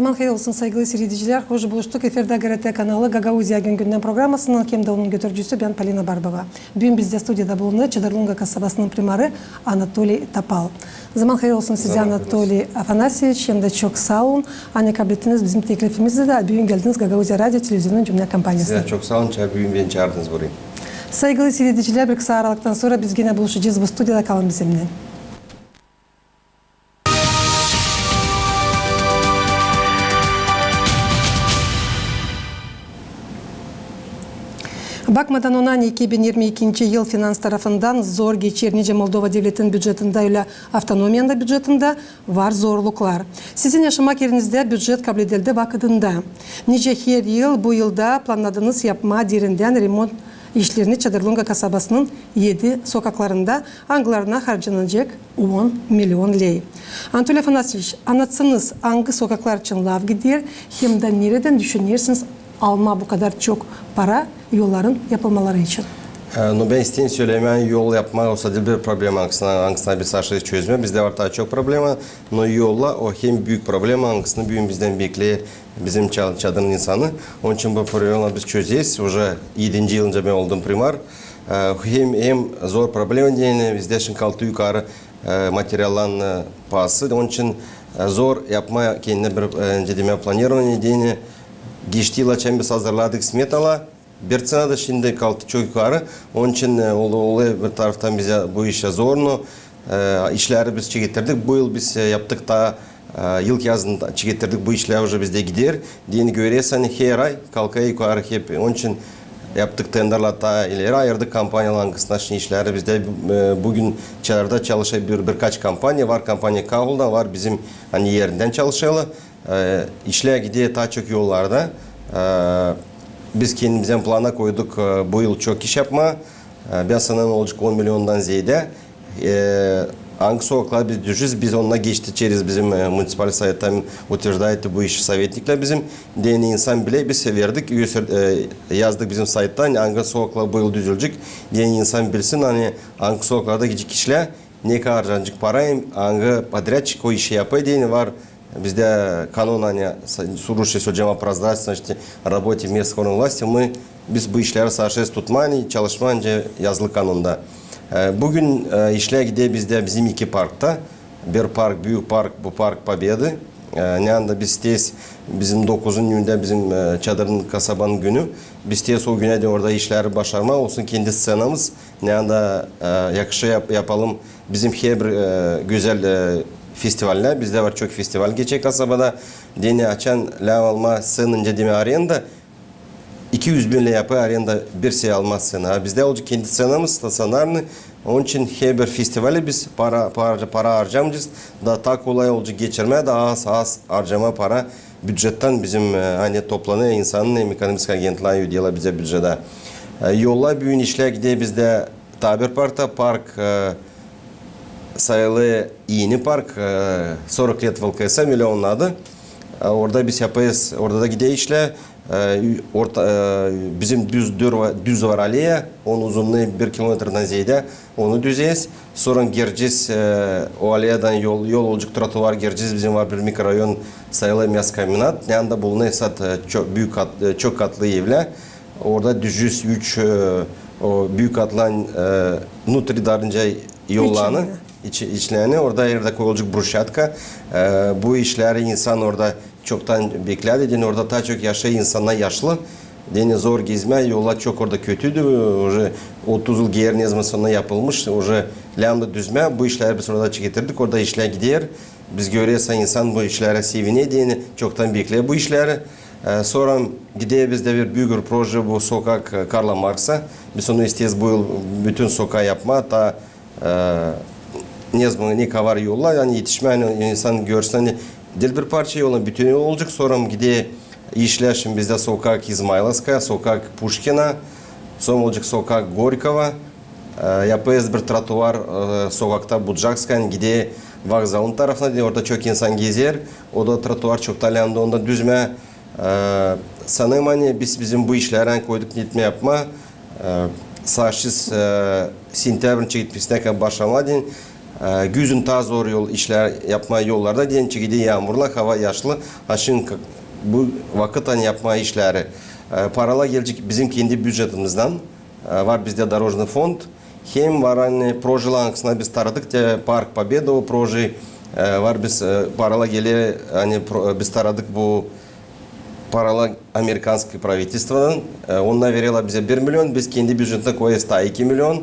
Zaman hayır saygılı seyirciler. Hoş buluştuk. Eferde GRT kanalı Gagauzya Gün Gündem programmasının hem de onun götürücüsü ben Palina Barbova. Bugün bizde stüdyoda bulunan Çadırlunga kasabasının primarı Anatoli Tapal. Zaman hayır olsun size Anatoli Afanasiyevich. Hem de çok sağ olun. Hani Anne kabletiniz bizim teklifimizde de bugün geldiniz Gagauzya Radyo Televizyonu Cümle Kampanyası'na. Size çok sağ olun. Bugün beni çağırdınız buraya. Saygılı seyirciler bir kısa aralıktan sonra biz yine buluşacağız. Bu stüdyoda kalın bizimle. Bakmadan Onani 2022 yıl finans tarafından zor geçir nice Moldova devletin bücretinde ile avtonomiyanın da bücretinde var zorluklar. Sizin yaşamak yerinizde bücret kabul edildi vakıtında. Nice her yıl bu yılda planladığınız yapma derinden remont işlerini Çadırlunga kasabasının 7 sokaklarında angılarına harcanacak 10 milyon lei. Anatoly Afanasyeviç, anlatsanız angı sokaklar için lav gider hem de nereden düşünürsünüz alma bu kadar çok para yolların yapılmaları için? Ee, No ben isteyeyim söylemeyen yol yapmak olsa da bir problem hangisine, hangisine bir saçları çözme. Bizde var daha çok problema. No yolla o hem büyük problem hangisini büyüğün bizden bekliyor bizim çad- çadırın insanı. Onun için bu problemi biz çözeceğiz. Уже 7. yılınca ben oldum primar. Ee, Hem hem zor problem diyeni bizde şimdi kaltı yukarı e, materyalların e, pahası. Onun için e, zor yapma kendine bir e, cedime planирование diyeni. кешті ила біз азырладық сметала. Берценада шинде калты чойкары. Онун үчүн э, ол олай бир тараптан биз буюша зорно ишлери биз чегеттердик быйыл биз яптык та ел язын чегеттердик бу ишлер уже бизде кидер дени көресен херай ай куары хеп. Онун үчүн яптык тендерла та илер айырдык компаниялардын кысташын ишлери бизде э, бүгүн чаларда чалыша бир бир кач компания. Бар компания кагулда бар бизим ани жеринден чалышалы E, işler gidiyor daha çok yollarda. E, biz kendimizden plana koyduk e, bu yıl çok iş yapma. E, Ben sanırım olacak 10 milyondan ziyade. E, Hangi sokaklar biz düşüz, biz onunla geçtiçeriz bizim e, municipal sayetten утверждает bu işi sovetnikler bizim deni insan bile biz verdik, göster- e, yazdık bizim sayettan hangi sokaklar bu yıl düzülecek, deni insan bilsin hani hangi sokaklarda gidecek kişiler ne kadar harcanacak parayı, hangi подрядчик o işi yapıyor diyeni var. Bizde kanun hani служащий söyleyeceğim прозрачность, значит, работе местных органов власти мы biz bu işleri sarşes tutmayı çalışmayınca yazılı kanunda. E, Bugün e, işler gidiyor bizde bizim iki parkta. Bir park, büyük park, bu park Победы. E, Ne anda biz tez bizim 9. günde bizim e, çadırın kasabanın günü. Biz tez o güne de orada işleri başarma olsun kendi scenamız. Ne anda e, yakışı yap- yapalım. Bizim her bir e, güzel e, festivaller. Bizde var çok festival geçecek kasabada. Deni açan lav alma sığınınca demi arenda. 200 bin lira yapı arenda bir şey almazsın. Ha. Bizde olacak kendi senamız stasyonarını. Onun için her bir festivali biz para para para harcamayacağız. Daha daha kolay olacak geçirmeye daha az az harcama para bütçetten bizim e, hani toplanıyor insanın ekonomik agentler ödüyorlar bize bütçede. E, Yollar büyün işler gidiyor bizde tabir parkta park e, sayılı yeni park, 40 yıl VLKS milyon adı. E, orada biz yapayız, orada da gideyişle. E, orta, e, bizim düz, düz var aleye, onun uzunluğu bir kilometreden ziyade onu düzeyiz. Sonra gireceğiz, o aleyeden yol, yol olacak trotuar gireceğiz. Bizim var bir mikrorayon sayılı miyaz kaminat. Yanında bulunan sat çok, büyük kat, çok katlı evler. Orada 403 o büyük atlan e, Nutri darınca yollarını iç, içlerini orada yerde koyulacak brushatka. Ee, bu işleri insan orada çoktan beklerdi. Yani orada daha çok yaşlı insanlar yaşlı. Yani zor gezme, yollar çok orada kötüydü. Уже 30 yıl giyer ne zaman sonra yapılmış. Уже lambda düzme. Bu işleri biz orada getirdik. Orada işler gidiyor. Biz görüyorsa insan bu işlere seviniyor. Yani çoktan bekliyor bu işleri. Ee, sonra gidiyor bizde bir büyük bir proje bu sokak e, Karla Marx'a. Biz onu isteyiz bu yıl bütün sokağı yapma. Hatta nezmini kavar yolla yani yetişme yani insan görse görsen dil bir parça yolla bütün olacak sonra sorum gide işleşim bizde sokak İzmailovskaya, sokak Pushkina, sonra olacak sokak Gorikova ee, Gorkova, yapayız bir trotuar e, sokakta Budjakskaya gide vağzalın tarafına de orada çok insan gezer. O da trotuar çok talandı onda düzme e, sanırım hani biz bizim bu işlerden koyduk nitme yapma. Ee, e, Saçsız e, sintabrin çekip pisneka başlamadın. Güzün ta zor yol işler yapma yollarda diyen çekidi yağmurla hava yaşlı aşın bu vakit hani yapma işleri paralar gelecek bizim kendi bütçetimizden e, var bizde дорожный fond hem var hani projeler aksına biz taradık de Park Победа o proje var biz paralar gele hani biz taradık bu paralar Amerikanski правительстводан. Onlar veriyorlar bize 1 milyon. Biz kendi büdjetine koyuyoruz ta 2 milyon.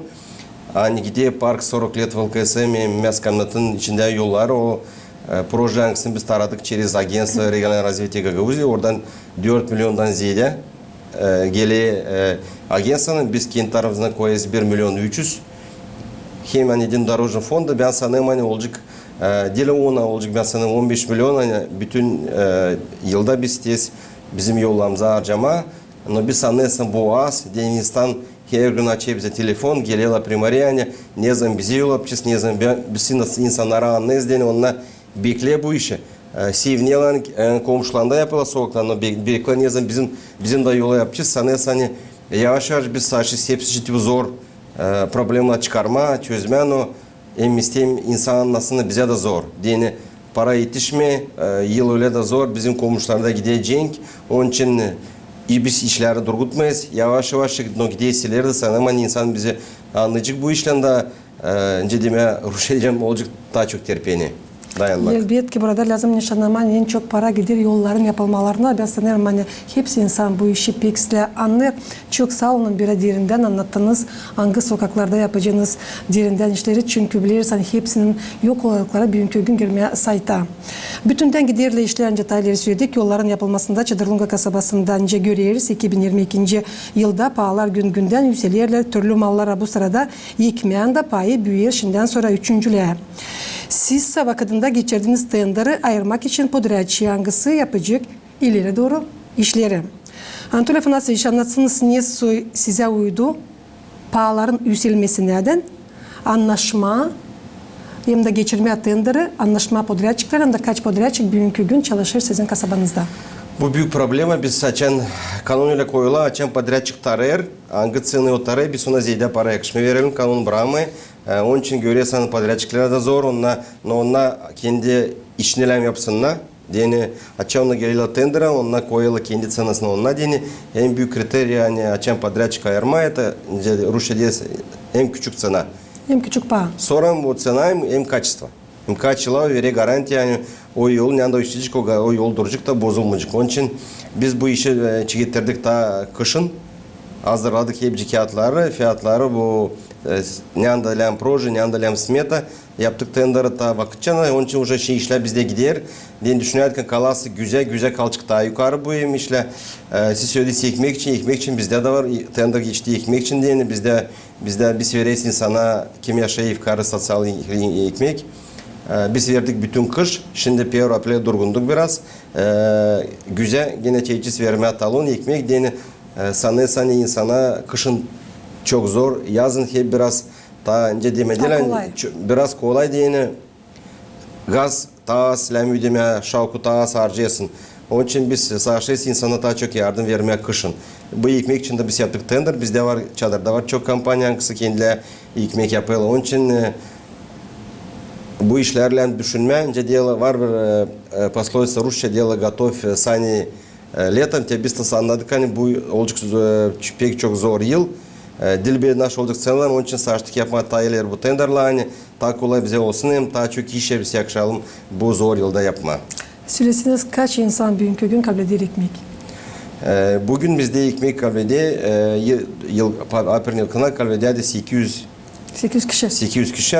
Hani gidiyor park 40 лет в ЛКСМ, Мяскомнатын içinde yollar o e, proje hangisini biz taradık через агентство регионального развития Гагаузии. Oradan 4 milyondan ziyade e, gele e, агентствоның biz kendi tarafımızdan koyuyoruz 1 milyon 300. Hem hani din дорожный фонда ben sanırım hani olacak e, deli ona olacak ben sanırım 15 milyon hani bütün e, yılda biz tez bizim yollarımıza harcama. Но biz sanırsın bu az. Denizden ne zaman bize yol yapacağız ne zaman ben- biz insanlara deni onlar bekliyor bu işi. E, Sevniyeler e, komşularında yapıyorlar soğuklarında bekliyor ne zaman bizim bizim de yola yapacağız sanırsın hani yavaş yavaş biz sadece hepsi ciddi zor problema çıkarma, çözme no hem isteyim insan aslında bize de zor. Dini para yetişme, yıl öyle de zor. Bizim komşularda gidecek. Onun için iyi biz işleri durgutmayız. Yavaş yavaş no gidesiler de sanırım insan bize anlayacak bu işten de e, önce deme Ruşelcem olacak daha çok terpeni. Dayanmak. Elbette burada lazım nişanlama en çok para gider yolların yapılmalarına. Ben sanırım hani hepsi insan bu işi pekisle anlar. Çok sağ olun bir derinden anlattınız. Hangi sokaklarda yapacağınız derinden işleri. Çünkü biliriz hani hepsinin yok oldukları bugünkü gün girmeye sayta. Bütünden giderle işleyen detayları söyledik. Yolların yapılmasında Çadırlunga kasabasından önce görüyoruz. 2022 yılda pahalar gün günden yükseliyorlar. Türlü mallara bu sırada yıkmayan da payı büyüyor. Şimdiden sonra üçüncülüğe. Siz vakitinde geçirdiğiniz tenderi ayırmak için podratçı hangisi yapacak ileri doğru işleri. Anatoliy Afanasьевич anlatsınız niye su- size uydu? Pahaların yükselmesi neden? Anlaşma hem de geçirme tenderi, anlaşma podratçıklarında kaç podratçık bugünkü gün çalışır sizin kasabanızda? Bu büyük problema biz açan kanunuyla koyula açan подрядчик tarayır. Hangi цены o tarayır biz ona ziyade para yakışma verelim kanun bırakmay. Ee, onun için görüyorsan подрядчиклere da zor onunla no onunla kendi işinelem yapsınlar. Deni açan ona geliyor tendera onunla koyula kendi cenasını onunla deni en büyük kriter yani açan подрядчик ayırma это Rusya'da en küçük cena. Hem küçük paha. Sonra bu цена им, им качество. Им качество veре garanti yani o yol ne anda işleyecek o, o yol duracak da bozulmayacak. Onun için biz bu işi e, çiğittirdik ta kışın. Hazırladık hep kağıtları, fiyatları bu e, ne anda lem proje, ne anda lem smeta. Yaptık tenderi ta vakitçana. Onun için уже şey işler bizde gider. diye düşünüyoruz ki kalası güzel, güzel kalçık daha yukarı bu em işler. E, siz söylediniz ekmek için, ekmek için bizde de var. Tender geçti ekmek için diye bizde bizde biz veririz insana kim yaşayıp karı sosyal ekmek. Ee, Biz verdik bütün kış. Şimdi Pierre Apple durgunduk biraz. Ee, güzel yine teçhiz vermeye talon ekmek deni e, sanı sanı insana kışın çok zor. Yazın hep biraz daha önce demediler. kolay. Ç- Biraz kolay diyeni gaz ta silahı ödeme, şavku ta harcayasın. Onun için biz sahşes insana daha çok yardım vermeye kışın. Bu ekmek için de biz yaptık tender. Bizde var çadırda var çok kampanya hangisi kendileri ekmek yapıyorlar. Onun için e, bu işlerle düşünmeyince дело var bir e, пословица Rusça дело готовь e, sani e, летом. Te biz de anladık hani bu olacak e, pek çok zor yıl. E, seneler onun için saçtık yapma tayiler bu tenderla hani daha kolay bize olsun hem daha çok işe biz yakışalım bu zor yılda yapma. Söylesiniz kaç insan bugünkü gün kabul eder ekmek? E, Bugün bizde ekmek kalvede e, yıl, yıl Aper yılkına kalvede 800 800 kişi. 800 kişi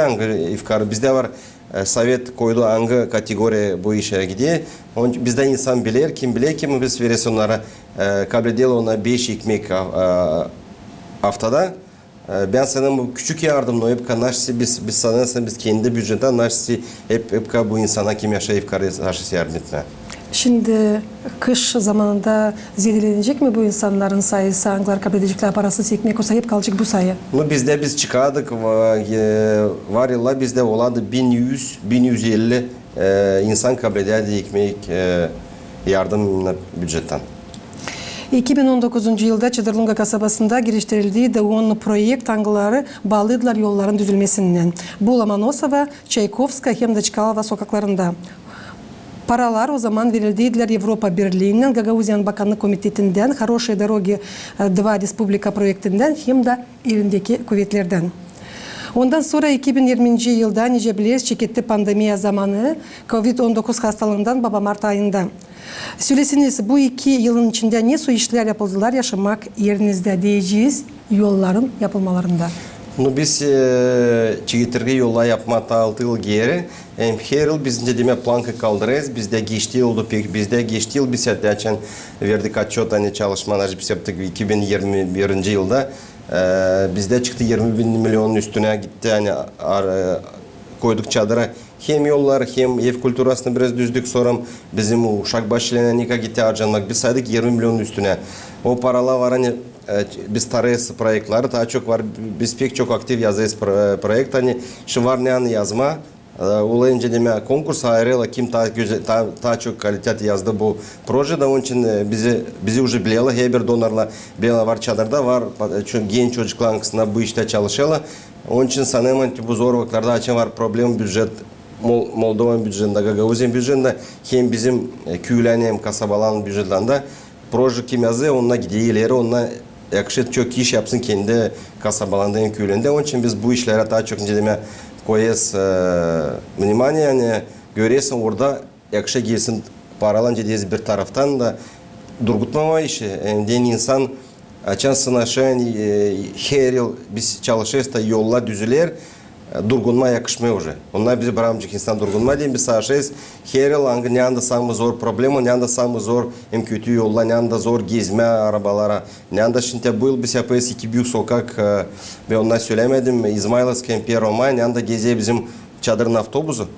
ifkarı bizde var e, sovet koydu hangi kategori bu işe gidiyor. Bizde insan bilir kim bilir kim biz veririz onlara e, kabul ediyor ona 5 ekmek e, haftada. E, ben sana bu küçük yardım no hep naşsi biz biz sanırsın biz kendi bütçeden naşsi hep hep bu insana kim yaşayıp karşı yardım etme. Şimdi kış zamanında zedelenecek mi bu insanların sayısı, hangiler kabul edecekler parasız ekmek olsa hep kalacak bu sayı. Ну bizde biz çıkardık e, var yıllar bizde oladı 1100 1150 e, insan kabul ederdi ekmek e, yardım bütçetten. 2019 yılda Çıdırlunga kasabasında giriştirildiği de on proyekt angıları bağlıdılar yolların düzülmesinden. Bu Lomonosova, Çaykovska hem de Çkalova sokaklarında. Paralar o zaman verildiydiler Avrupa Birliği'nden, Gagauziyan Bakanlık Komiteti'nden, Хорошие дороги 2 Respublika projektinden hem de elindeki kuvvetlerden. Ondan sonra 2020 yılda nice biliriz çeketti pandemiya zamanı Covid-19 hastalığından baba Mart ayında. Söylesiniz bu iki yılın içinde ne su işler yapıldılar yaşamak yerinizde diyeceğiz yolların yapılmalarında. Ну, ta 6 yıl geri. Hem her yıl biz ne demek planka kaldırırız. Bizde geçti oldu pek. Bizde geçti yıl biz zaten verdik atçot hani çalışmalar biz yaptık 2021 yılda. E, bizde çıktı 20 bin milyonun üstüne gitti. Hani e, koyduk çadıra. Hem yollar hem ev kulturasını biraz düzdük sonra bizim uşak başlarına nika gitti harcanmak. Biz saydık 20 milyonun üstüne. O paralar var hani e, biz tarayız proyektleri daha çok var. Biz pek çok aktif yazıyız pro- proyekt. Hani şu var ne yazma. E, Olayınca deme konkurs ayrıla kim daha güzel, daha, daha çok kalite yazdı bu projede. Onun için e, bizi bizi уже biliyorlar. Her bir donorla biliyorlar var çadırda var. Çünkü genç çocuklar kısmında bu işte çalışıyorlar. Onun için sanırım hani bu zor vakitlerde açın var problem büdjet Mol- Moldova büdjetinde, Gagavuzyan büdjetinde hem bizim e, köylerin hem kasabaların büdjetlerinde proje kim yazıyor, onunla gidiyor ileri, onunla yakışık çok iş yapsın kendi kasabalarında hem köylerinde. Onun için biz bu işlere daha çok inceleme коес внимание не göresen orada yakışa gelsin paralanca dez бір taraftan да durgutmama işi. Den insan açan. durgunma yakışmıyor уже. Onlar bizi bırakmayacak insan durgunma diyeyim biz savaşıyoruz. Her yıl hangi ne anda samı zor problema, ne anda samı zor hem kötü yollar, ne anda zor gezme arabalara. Ne anda şimdi bu yıl biz yapıyoruz iki büyük sokak. e, Ben ondan söylemedim. İzmailovsk hem Первомай, ne anda geziyor bizim çadırın avtobusu.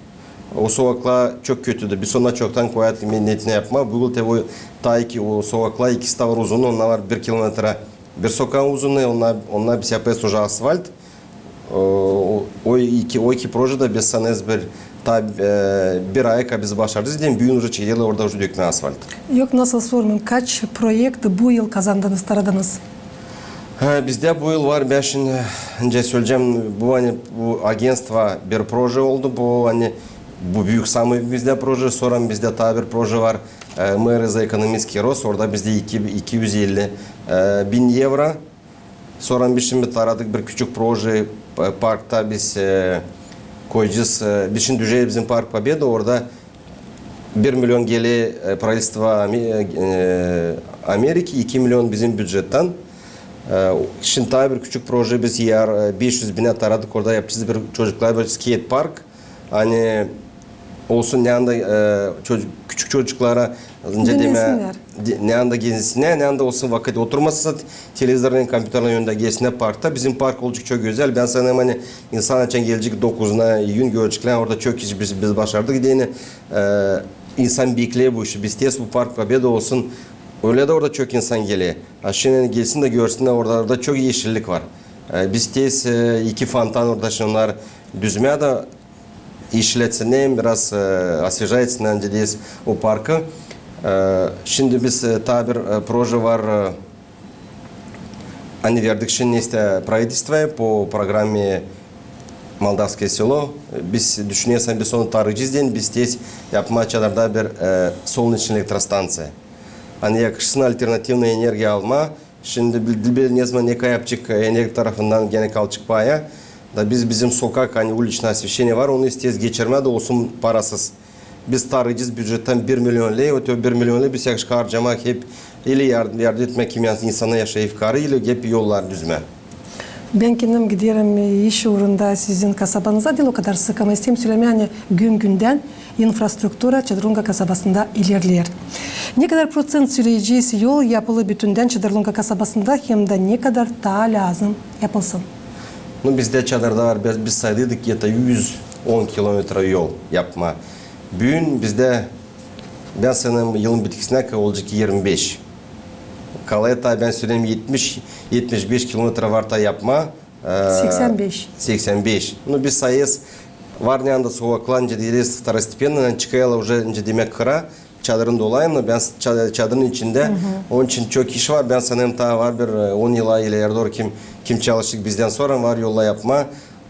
O sokaklar çok kötüydü. Biz ona çoktan koyat niyetine yapma. Bu yıl tabi ta iki o sokaklar ikisi de var uzun. Onlar var bir kilometre. Bir sokağın uzunluğu, onlar, onlar biz yapıyoruz уже asfalt. o iki o iki projede biz sanız bir ta bir ayka biz başardık diye büyün ucu çekiyorlar orada ucu dökülen asfalt. Yok nasıl sormayın kaç proyekti bu yıl kazandınız taradınız? Bizde bu yıl var beşin önce söyleyeceğim bu hani bu agentstva bir proje oldu bu hani bu büyük samı bizde proje sonra bizde ta bir proje var e, Merize Ekonomik Kiros orada bizde 2, 250 e, bin euro sonra biz şimdi taradık bir küçük proje e, parkta biz e, koyacağız e, biz şimdi düşeceğiz bizim Park Победа orada 1 milyon geli e, правительство Ами- e, Amerika 2 milyon bizim bütçetten ee, Şimdi daha bir küçük proje biz yer e, 500 bine taradık orada yapacağız bir çocuklar bir skate park. Hani olsun ne anda e, çocuk, küçük çocuklara önce deme Dinlensinler. di- ne anda gezinsinler ne anda olsun vakit oturmasın televizyonun kompüterlerin önünde gezsinler parkta. Bizim park olacak çok güzel. Ben sanırım hani insan için gelecek 9'una gün görecekler orada çok iş biz, biz başardık diyene e, insan bekliyor bu işi. Biz tez bu park Победа olsun Öyle de orada çok insan geliyor. Ha, Şimdi gelsin de görsünler orada, orada çok yeşillik var. Ee, Biz tez e, iki fontan orada şunlar düzmeye de işletsinler, biraz e, освежайтsinler dediğiz o parkı. Э, şimdi biz tabir proje var Они вердик правительство по программе Молдавское село. Біз Без душнесен без сон тары жизден, без здесь япма чадарда бер э, солнечная электростанция. Они якшына альтернативная энергия алма. Şimdi билбел незма нека япчик э, энергия гене gene kalçık Да біз bizim сока, hani уличное освещение var. Onu isteyiz geçirme de olsun parasız. Biz tarayacağız budjetten 1 milyon lira, o 1 milyon lira biz yakışık harcamak hep ili yardım, yardım etmek kim insana yaşayıp karı ile hep yollar düzme. Ben kendim giderim iş uğrunda sizin kasabanıza değil o kadar sık ama isteyeyim söylemeye hani gün günden infrastruktura Çadırlunga kasabasında ilerler. Ne kadar procent süreceğiz yol yapılı bütünden Çadırlunga kasabasında hem de ne kadar daha lazım yapılsın? Ну, bizde çadırda var. Biz, biz saydık ya 110 kilometre yol yapma. Bugün bizde ben sanırım yılın bitkisine kadar olacak 25. Kaleta ben söyleyeyim 70 75 kilometre var da yapma. Ee, 85. 85. Ну, biz sayız var ne anda sokaklar ince değiliz второстепенно çıkayla уже ince demek kıra. çadırın dolayım da ben ça- çadırın içinde onun için çok iş var. Ben sanırım daha var bir e, 10 yıla ileri doğru kim kim çalıştık bizden sonra var yolla yapma.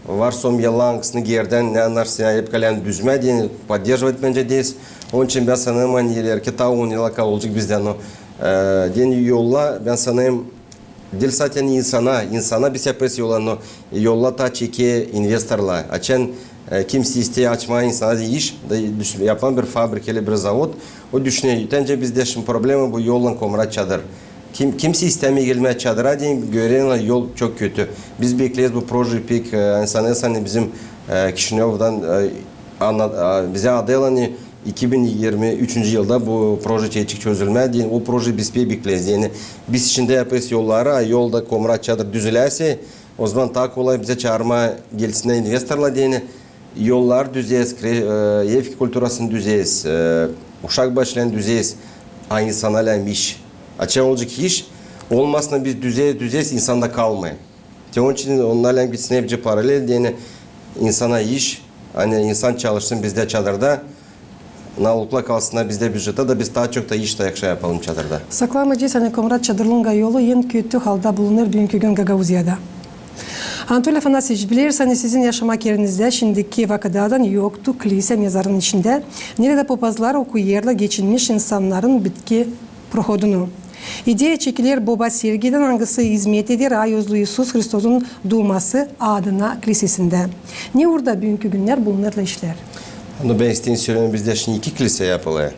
Var son yılla hangisini gerden ne anlarsın hep kalan düzme diye поддерживать bence deyiz. Onun için ben sanırım hani ileriki ta 10 yıla kal olacak bizden o. E, diye yolla ben sanırım Dil zaten insana, insana biz yaparız yolla, no, yolla ta çeki investorla. Açan e, kimse isteği açmaya insana da iş, da düş- yapan bir fabrikeli bir zavod. O düşünüyor. Bence bizde şimdi problemi bu yollan komra çadır. Kim, kimse istemiyor gelmeye çadıra diyeyim, gören yol çok kötü. Biz bekliyoruz bu proje pek, e, sanırsan bizim e, Kişinev'den e, e, bize adaylanı 2023 yılda bu proje çeçik çözülme diye o proje biz bir bekliyoruz. Yani biz içinde yapıyoruz yollara, yolda komra çadır düzelerse o zaman daha kolay bize çağırma gelsinler investorla diye yollar düzeyiz, kre- e, ev kulturasını düzeyiz, e, uşak başlayan düzeyiz, a insanlarla iş açığa olacak iş olmasına biz düzeye düzeyiz insanda kalmayın. İşte onun için onlarla gitsin hepsi paralel yani insana iş hani insan çalışsın bizde çadırda Nalukla kalsınlar bizde bücjete da biz daha çok da iş dayakşa yapalım çadırda. Saklamaydıysan komrat çadırlığın yolu en kötü halda bulunur bugünkü gün Gagavuzya'da. Anatoly Afanasyeviç bilirseniz sizin yaşamak yerinizde şimdiki vakadadan yoktu kilise mezarının içinde. Nerede papazlar okuyerle geçinmiş insanların bitki prohodunu İdeya çekilir Baba Sergi'den hangisi hizmet eder Ayozlu Isus Hristus'un doğması adına kilisesinde. Ne orada bugünkü günler bunlarla işler? Onu ben istediğini söylemeye bizde şimdi iki kilise yapılıyor.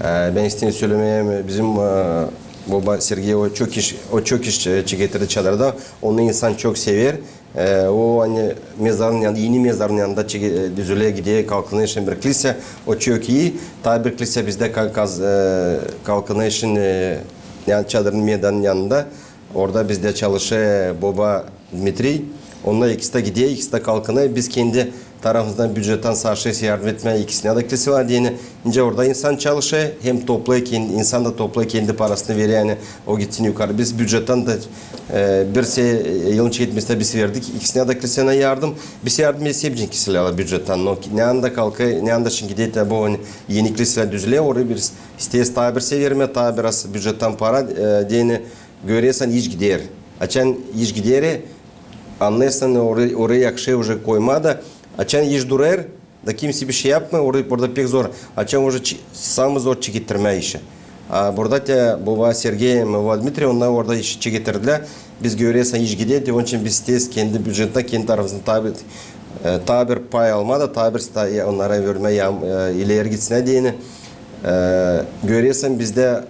Ee, ben istediğini söylemeye bizim e, baba Sergey o çok iş o çok iş e, getirdi çadırda. Onu insan çok sever. Ee, o hani mezarın yanında, yeni mezarın yanında çeke- düzülüğe gidiyor kalkınıyor için bir kilise. O çok iyi. Tabi bir kilise bizde kaz, e, kalkınıyor için e, yani çadırın meydanın yanında. Orada bizde çalışıyor baba Dmitri. Onlar ikisi de gidiyor, ikisi de kalkınıyor. Biz kendi tarafımızdan bücretten sarşes yardım etme ikisine adıklısı var diyeni. İnce orada insan çalışı hem toplay kendi, insan da toplay kendi parasını veriyor yani o gitsin yukarı. Biz bücretten de e, bir se e, yılın çekmesine biz verdik. İkisine adıklısına yardım. Biz yardım etsebilecek ikisiyle ala bücretten. No, ne anda kalka, ne anda şimdi de bu yeniklisiyle düzle oraya bir isteyiz tabirse verme tabirası bücretten para e, diyeni göresen iş gider. Açan iş gideri anlayırsan oraya, oraya yakışıyor koyma da Açan iş durar da kimse bir şey yapmıyor. Orada, burada pek zor. Açan уже çi- самый zor çekittirme işi. A burada te baba Sergey baba Dmitri onlar orada iş çekittirdiler. Biz görüyorsan iş gidiyor. Onun için biz tez kendi bücretten kendi tarafımızdan tabi e, tabir pay almadı. Tabir sta- onlara verme ya, e, ileri gitsin diyeni. E, görüyorsan bizde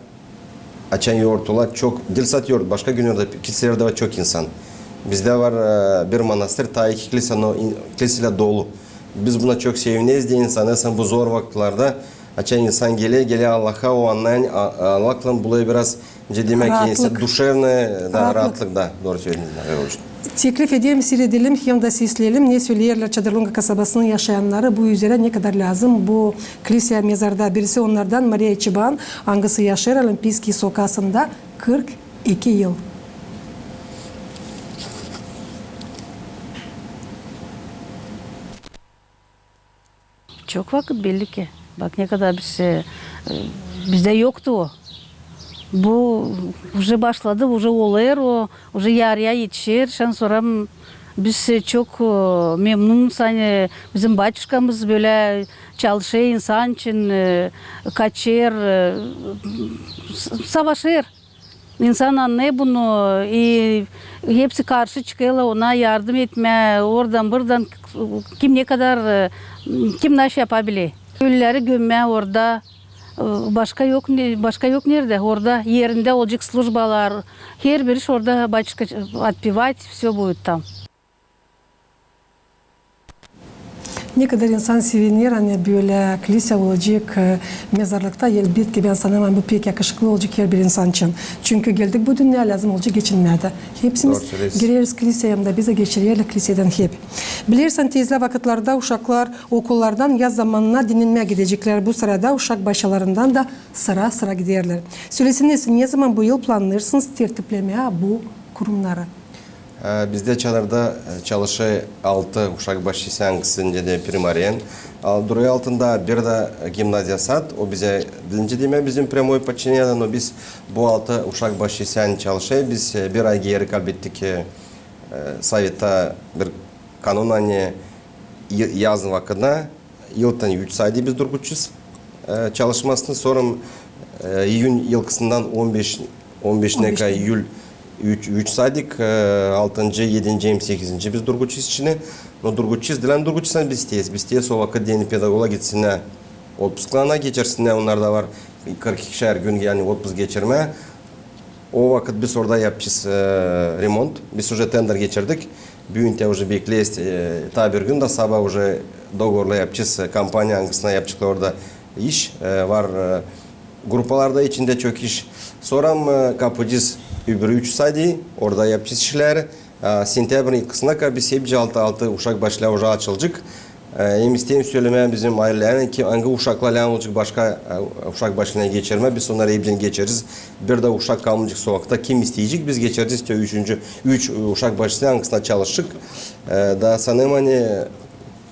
açan yoğurtlar çok Dilsat yoğurt başka günlerde kiliselerde var çok insan. Bizde var e, bir manastır ta iki kilise kiliseler dolu. Biz buna çok seviniyoruz diye insan aslında bu zor vakitlerde açan insan geliyor geliyor Allah'a o anlayan Allah'la buluyor biraz demek ki duşevne da Rahatlık. da doğru söylediniz. Teklif edeyim, seyredelim hem de sesleyelim. Ne söylerler Çadırlunga kasabasının yaşayanları bu üzere ne kadar lazım? Bu kilise mezarda birisi onlardan Maria Çiban, hangisi yaşar Olimpiyski sokasında 42 yıl. Çok vakit belli ki. Bak ne kadar biz, e, bizde yoktu o. Bu уже başladı, уже olur, o уже yarıya yetişir. Şan sonra m- biz e, çok e, memnunuz. Hani bizim batuşkamız böyle çalışıyor insan için, e, kaçır, e, s- savaşır. İnsan anlıyor bunu. E, hepsi karşı çıkıyorlar ona yardım etme. Oradan buradan kim ne kadar e, kim nasıl yapabilir? Ölüleri gömme orada. E, Başka yok ne- başka yok nerede? Orada yerinde olacak службалар. Her bir iş orada батюшка отпевать, все будет там. Ne kadar insan sevinir hani böyle kilise olacak, e, mezarlıkta elbette ben sanırım bu pek yakışıklı olacak her bir insan için. Çünkü geldik bu dünya lazım olacak geçinmede. Hepsimiz Doğru söylüyorsun. gireriz kiliseye hem de bize geçiriyorlar kiliseden hep. Bilirsen tezli vakitlerde uşaklar okullardan yaz zamanına dinlenmeye gidecekler. Bu sırada uşak başlarından da sıra sıra giderler. Söylesiniz ne zaman bu yıl planlarsınız tertiplemeye bu kurumları? Э, бізде чаларда э, чалышы алты ушак башчы сәңгісін және примариен. Ал алтында бир да гимназия сад. О бізде дилинчи деме біздің прямой подчинение но Біз бұ алты ушак башчы сән чалышы. Бір э, бир ай керик албеттики советта бір канун ане яздын вакытына йылтан үч сайды биз дургучуз чалышмасын сорым июнь елкысынан он беш он июль 15 15 ne 15 kadar gün. Eylül 3 3 saydık. 6. 7. 8. biz durgutçuyuz içine. No durgutçuyuz. Dilen durgutçuysan biz teyiz. Biz teyiz o vakit deni pedagoga gitsinler. Otpusklana geçirsinler. Onlar da var 42'şer gün yani otpus geçirme. O vakit biz orada yapacağız e, remont. Biz уже tender geçirdik. Büyünte уже bekleyiz. E, ta bir gün de sabah уже doговорla yapacağız. Kampanya hangisine yapacaklar orada iş e, var. E, gruppalarda içinde çok iş. Sonra e, kapacağız öbürü 3 saydı. Orada yapacağız işler. E, Sentyabrın ilkisine kadar biz hepsi altı altı uşak başla уже açılacak. Hem isteyim söylemeyen bizim ailelerine ki hangi uşaklarla olacak başka e, uşak başına geçirme biz onları hepsini geçeriz. Bir de uşak kalmayacak sokakta kim isteyecek biz geçeriz işte üçüncü üç uşak başına hangisine çalıştık. E, Daha sanırım hani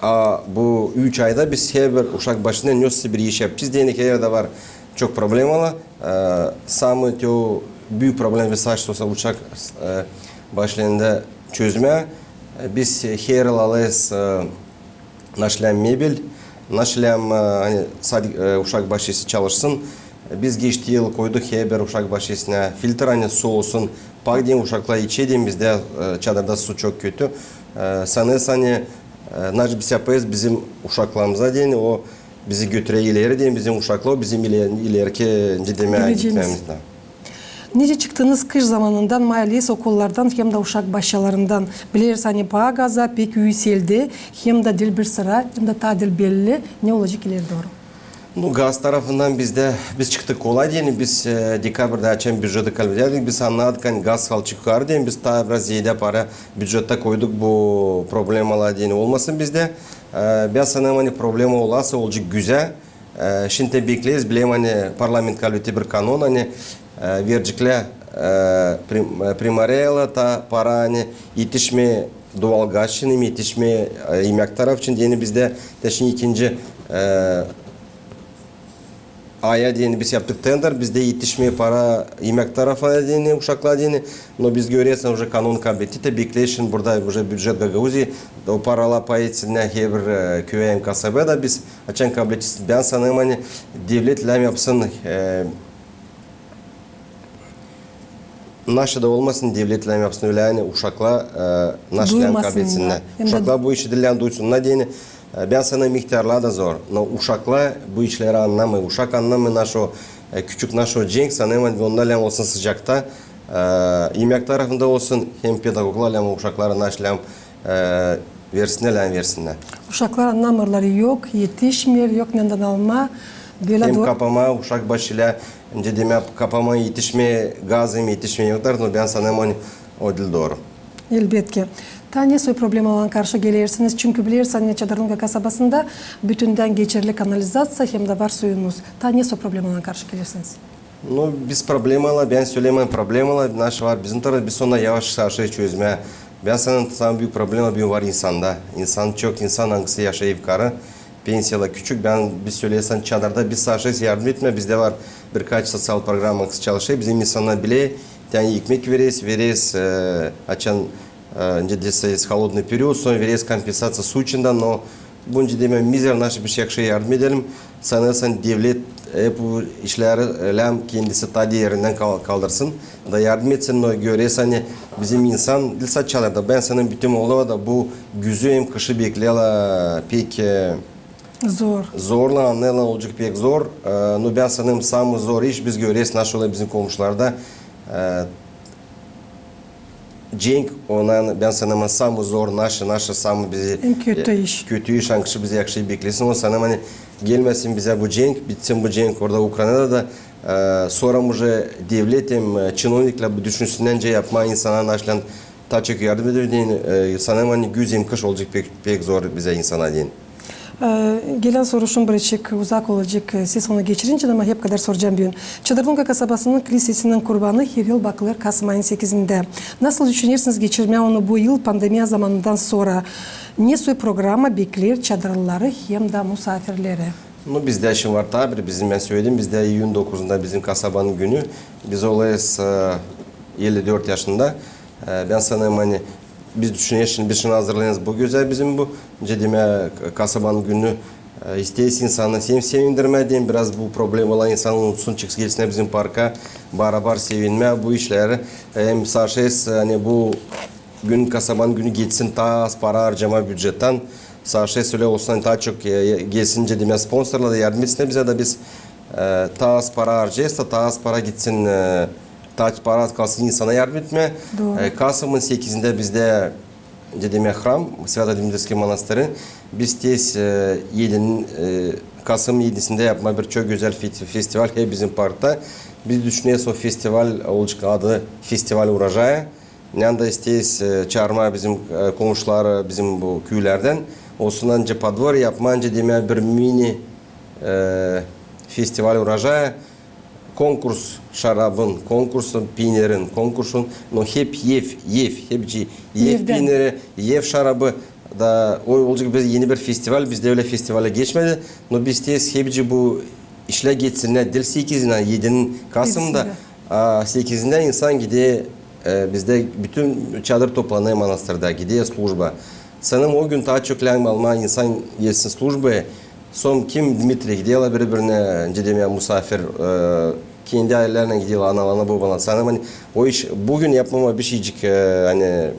a, bu üç ayda biz her bir uşak başına nasıl bir iş yapacağız diye her yerde var çok problem var. E, Samı teo büyük problem ve saç olsa uçak e, başlarında çözme. E, Biz her yıl alırız e, naшлям mebel, naшлям hani sadik e, uşak başısı çalışsın. Biz geçti yıl koyduk her bir uşak başısına filtre hani su olsun. Pak diyen uşaklar içeydim bizde e, çadırda su çok kötü. E, Sanırız hani e, naş biz yapayız bizim uşaklarımıza diyen o bizi götüre ileri diyen bizim uşaklar o bizim ileri, ileriki cidemeye Geleceğimiz. Nece çıktınız kış zamanından mahalles okullardan hem de uşak başçalarından biliriz hani pagaza pek üyseldi hem de dil bir sıra hem de tadil belli ne olacak ileri doğru. Ну, gaz tarafından bizde biz çıktık kolay değil. Biz e, dekabrda açan büdjeti kalbederdik. Biz anladık hani gaz hal çıkar diye biz ta biraz yedi para büdjette koyduk bu problemalar diye olmasın bizde. E, ben sanırım hani problema olası olacak güzel. Şimdi bekleyiz. Bileyim hani parlament kalbeti bir kanun hani Э, верджікля э, примарела э, та паране итишме дуалгашиным итишме имяктаров үшін дені бізде тәшін екенже ая дені біз яптық тендер бізде итишме пара имяктарафа дені ушакла дені но бізге өресін уже канун комбетите беклешін бурда уже бюджет гагаузии парала поэтіне кейбір көйәйім касабе да біз ачан комбетисін бән санымани девлет ләм япсын e, naş lem Duymasınlar. kabinetine. Hem de- Uşaklar bu işi dilen duysunlar diyeni. E, Ben sana miktarlar da zor. No uşakla bu işleri anlamıyor. Uşak anlamıyor naş o e, küçük naş o cenk sanırım onlar lem olsun sıcakta. E, yemek tarafında olsun hem pedagoglar hem uşaklara naş lem e, versinler versinler. Uşaklar anlamırları yok, yetişmiyor, yok neden alma. Hem kapama, uşak başıyla önce deme kapama yetişme, gaz hem yetişme yoklar. No ben sanırım hani o dil doğru. Elbette. Ta ne soy problemalarına karşı gelirsiniz? Çünkü bilirsiniz ne Çadırınga kasabasında bütünden geçerli kanalizasyon hem de var suyunuz. Ta ne soy problemalarına karşı gelirsiniz? Ну, biz problemalar, ben söyleyemem problemalar naş var. Bizim tarafı biz sonra yavaş yavaş çözmeye. Ben sana büyük problema bir var insanda. İnsan çok insan hangisi yaşayıp karı Pensiyalar küçük. Ben bir söylesen çadırda biz sadece yardım etme. Bizde var birkaç sosyal program hangisi çalışıyor. Bizim insanlar bile yani ekmek veririz, veririz e, açan e, önce deseniz холодный период, sonra veririz kompensasyon su içinden. No, bunca deme mizer naş bir şey yardım edelim. Sanırsan devlet hep bu işleri lem kendisi tadı yerinden kal- kaldırsın da yardım etsin o görürse hani bizim insan dil saçalarda ben senin bütün oğluma da bu güzü hem kışı bekliyorlar pek e, Zor. zorla anlayla olacak pek zor. E, no ben sanırım samı zor iş biz görüyoruz naş olan bizim komşularda e, Cenk ona ben sanırım samı zor naşı naşı samı bizi En kötü iş. kötü iş hangisi bizi yakşı beklesin o sanırım hani gelmesin bize bu cenk bitsin bu cenk orada Ukrayna'da da e, sonra уже devletim e, чиновникler bu düşünsünlence yapma insana naşlan ta çok yardım ediyor deyin e, sanırım hani güz hem kış olacak pek, pek zor bize insana deyin. Ee, gelen soruşum birazcık uzak olacak. Ee, Siz onu geçirince ama hep kadar soracağım bugün. Çadırlunga kasabasının kilisesinin kurbanı her yıl bakılır Kasım ayın 8'inde. Nasıl düşünürsünüz geçirmeye onu bu yıl pandemiya zamanından sonra? Ne soy programa bekler çadırlıları hem de misafirleri? Ну, bizde şimdi var tabi bizim ben söyledim bizde iyun 9'unda bizim kasabanın günü. Biz olayız e, 54 yaşında. E, Ben sanırım hani biz şimdi bir şey hazırlayınız. Bu güzel bizim bu cedime kasabanın günü. E, isteyiz insanı hem sevindirme diyeyim. Biraz bu problem olan insan unutsun çıksın gelsin bizim parka. Beraber sevinme bu işleri. E, hem sarşıyız hani bu gün kasabanın günü geçsin ta para harcama bütçetten Saşe söyle olsun daha çok e, gelsince deme sponsorla da yardım etsin bize de biz e, ta para harcayız da ta para gitsin e, ta az para az kalsın insana yardım etme. Doğru. E, Kasım'ın 8'inde bizde Cedime Hram, Svято Dimitrovski Manastırı. Biz tez e, 7'nin e, Kasım 7'sinde yapma bir çok güzel fe- festival hep bizim parkta. Biz düşünüyoruz o festival olacak adı Festival Урожая. Nanda isteyiz e, çağırma bizim e, komşular bizim bu köylerden. Olsunanca подворье yapmanca deme bir mini e, festival Урожая konkurs şarabın, konkursun peynirin, konkursun no hep yev, yev, hepci yev Yevden. yev şarabı da o olacak biz yeni bir festival, bizde öyle festivale geçmedi. No biz tez hepci bu işle geçsinler, dil 8'inden 7'nin Kasım'da, a, 8'inden insan gidiyor, e, bizde bütün çadır toplanıyor manastırda, gidiyor slujba. Sanırım o gün daha çok lan alma insan yesin slujbaya. Son kim Dmitri gidiyorlar birbirine cedemeye misafir e, kendi ailelerine gidiyorlar analarına babana. Sanırım hani o iş bugün yapmama bir şeycik e, hani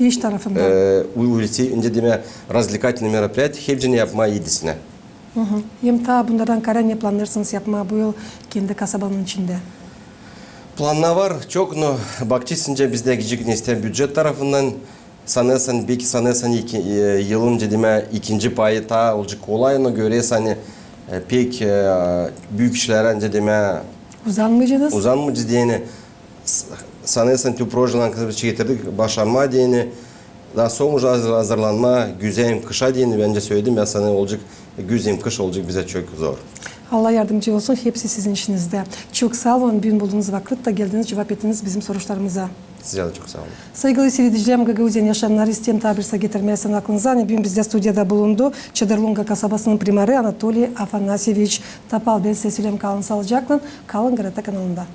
İş tarafından. e, улицы ince deme развлекательный мероприятие hepsini yapma yedisine. Hı hı. Hem ta bunlardan kara ne planlarsınız yapma bu yıl kendi kasabanın içinde? Planlar var çok no bakçısınca bizde gecik ister büdjet tarafından sanırsan belki sanırsan iki, e, yılın cedime ikinci payı ta olacak kolayına göre hani e, pek e, büyük işlere Uzanmacı nasıl? Uzanmacı diyene sanıyorsan tüm projeler kızı çektirdik. Şey başarma diyene daha soğumuş hazırlanma, güzeyim kışa diyeni bence söyledim ya sana olacak güzeyim kış olacak bize çok zor. Allah yardımcı olsun. Hepsi sizin işinizde. Çok sağ olun. Bugün bulduğunuz vakitte geldiniz, cevap ettiniz bizim soruşlarımıza. Size de çok sağ olun. Saygılı seyredicilerim, Gagauzien yaşayanlar isteyen tabirse getirmesin aklınıza. Hani bugün bizde stüdyada bulundu. Çadırlunga kasabasının primarı Anatoliy Afanasyevich Tapal. Ben size söyleyeyim kalın sağlıcakla. Kalın Garata kanalında.